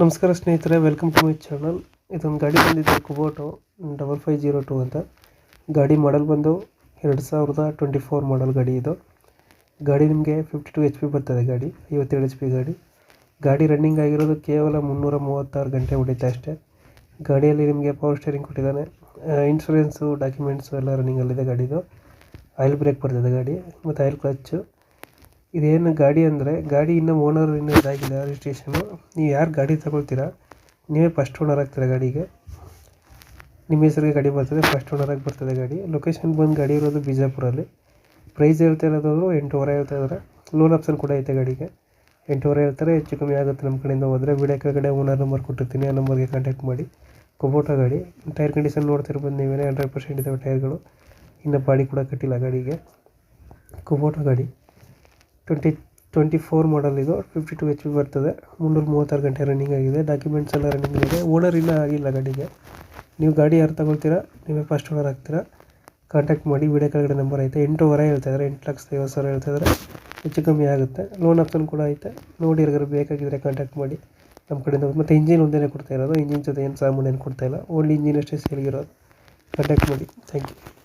ನಮಸ್ಕಾರ ಸ್ನೇಹಿತರೆ welcome to my channel ಇದೊಂದು ಗಾಡಿ ಬಂದಿದೆ Kubota double five zero two ಅಂತ. ಗಾಡಿ ಮಾಡಲ್ ಬಂದು ಎರಡು ಸಾವಿರದ ಟ್ವೆಂಟಿ ಫೋರ್ ಮಾಡಲ್ ಗಾಡಿ ಇದು. ಗಾಡಿ ನಿಮಗೆ ಫಿಫ್ಟಿ ಟು ಎಚ್ ಪಿ ಬರ್ತದೆ ಗಾಡಿ ಐವತ್ತೇಳು ಎಚ್ ಪಿ ಗಾಡಿ. ಗಾಡಿ ರನ್ನಿಂಗ್ ಆಗಿರೋದು ಕೇವಲ ಮುನ್ನೂರ ಮೂವತ್ತಾರು ಗಂಟೆ ಹೊಡಿತಾ ಅಷ್ಟೇ ಗಾಡಿಯಲ್ಲಿ ನಿಮಗೆ ಪವರ್ ಸ್ಟೇರಿಂಗ್ ಕೊಟ್ಟಿದ್ದಾನೆ. ಇನ್ಶೂರೆನ್ಸು ಡಾಕ್ಯುಮೆಂಟ್ಸು ಎಲ್ಲ ರನ್ನಿಂಗಲ್ಲಿದೆ ಗಾಡಿದು. ಆಯಿಲ್ ಬ್ರೇಕ್ ಬರ್ತದೆ ಗಾಡಿ, ಮತ್ತು ಆಯಿಲ್ ಕ್ಲಚ್ಚು ಇದೇನು ಗಾಡಿ ಅಂದರೆ, ಗಾಡಿ ಇನ್ನೂ ಓನರ್ ಇನ್ನೂ ಇದಾಗಿಲ್ಲ ರಿಜಿಸ್ಟ್ರೇಷನು ನೀವು ಯಾರು ಗಾಡಿ ತಗೊಳ್ತೀರಾ, ನೀವೇ ಫಸ್ಟ್ ಓನರ್ ಆಗ್ತೀರಾ ಗಾಡಿಗೆ. ನಿಮ್ಮ ಹೆಸರಿಗೆ ಗಾಡಿ ಬರ್ತದೆ ಫಸ್ಟ್ ಓನರಾಗಿ ಬರ್ತದೆ ಗಾಡಿ. ಲೊಕೇಶನ್ ಬಂದು ಗಾಡಿ ಇರೋದು ಬಿಜಾಪುರಲ್ಲಿ. ಪ್ರೈಸ್ ಹೇಳ್ತಾ ಇರೋದಾದ್ರು ಎಂಟೂವರೆ ಹೇಳ್ತಾ ಇದ್ದಾರೆ ಲೋನ್ ಆಪ್ಷನ್ ಕೂಡ ಐತೆ ಗಾಡಿಗೆ. ಎಂಟೂವರೆ ಹೇಳ್ತಾರೆ, ಹೆಚ್ಚು ಕಮ್ಮಿ ಆಗುತ್ತೆ ನಮ್ಮ ಕಡೆಯಿಂದ ಹೋದರೆ. ವಿಡಿಯೋ ಕೆಳಗಡೆ ಓನರ್ ನಂಬರ್ ಕೊಟ್ಟಿರ್ತೀನಿ, ಆ ನಂಬರ್ಗೆ ಕಾಂಟ್ಯಾಕ್ಟ್ ಮಾಡಿ. ಕೊಬೋಟೋ ಗಾಡಿ. ಟೈರ್ ಕಂಡೀಷನ್ ನೋಡ್ತಿರ್ಬೋದು ನೀವೇನೇ ಹಂಡ್ರೆಡ್ ಪರ್ಸೆಂಟ್ ಇದ್ದಾವೆ ಟೈರ್ಗಳು ಇನ್ನೂ ಬಾಡಿ ಕೂಡ ಕಟ್ಟಿಲ್ಲ ಗಾಡಿಗೆ. ಕೊಬೋಟೋ ಗಾಡಿ. ಟ್ವೆಂಟಿ ಟ್ವೆಂಟಿ ಫೋರ್ ಮಾಡಲ್ ಇದು ಫಿಫ್ಟಿ ಟು ಎಚ್ ಪಿ ಬರ್ತದೆ. ಮುನ್ನೂರ ಮೂವತ್ತಾರು ಗಂಟೆ ರನ್ನಿಂಗ್ ಆಗಿದೆ. ಡಾಕ್ಯುಮೆಂಟ್ಸ್ ಎಲ್ಲ ರನ್ನಿಂಗ್ ಇದೆ. ಓನರ್ ಇನ್ನೂ ಆಗಿಲ್ಲ ಗಾಡಿಗೆ. ನೀವು ಗಾಡಿ ಯಾರು ತಗೊಳ್ತೀರಾ? ನೀವೇ ಫಸ್ಟ್ ಓನರ್ ಆಗ್ತೀರಾ? ಕಾಂಟ್ಯಾಕ್ಟ್ ಮಾಡಿ ವಿಡಿಯೋ ಕೆಳಗಡೆ ನಂಬರ್ ಐತೆ. ಎಂಟೂವರೆ ಹೇಳ್ತಾ ಇದ್ದಾರೆ. ಎಂಟು ಲಕ್ಷದ ಐವತ್ತು ಸಾವಿರ ಹೇಳ್ತಾ ಇದ್ದಾರೆ. ಹೆಚ್ಚು ಕಮ್ಮಿ ಆಗುತ್ತೆ. ಲೋನ್ ಆಪ್ಷನ್ ಕೂಡ ಐತೆ. ನೋಡಿ ಯಾರಿಗಾರು ಬೇಕಾಗಿದ್ದರೆ ಕಾಂಟ್ಯಾಕ್ಟ್ ಮಾಡಿ. ನಮ್ಮ ಕಡೆಯಿಂದ ಮತ್ತು ಇಂಜಿನ್ ಒಂದೇ ಕೊಡ್ತಾ ಇರೋದು. ಇಂಜಿನ್ ಜೊತೆ ಏನು ಸಾಮಾನು ಏನು ಕೊಡ್ತಾ ಇಲ್ಲ. ಓನ್ಲಿ ಇಂಜಿನ್ ಅಷ್ಟೇ ಸೇಲ್ಗಿರೋದು ಕಾಂಟ್ಯಾಕ್ಟ್ ಮಾಡಿ. Thank you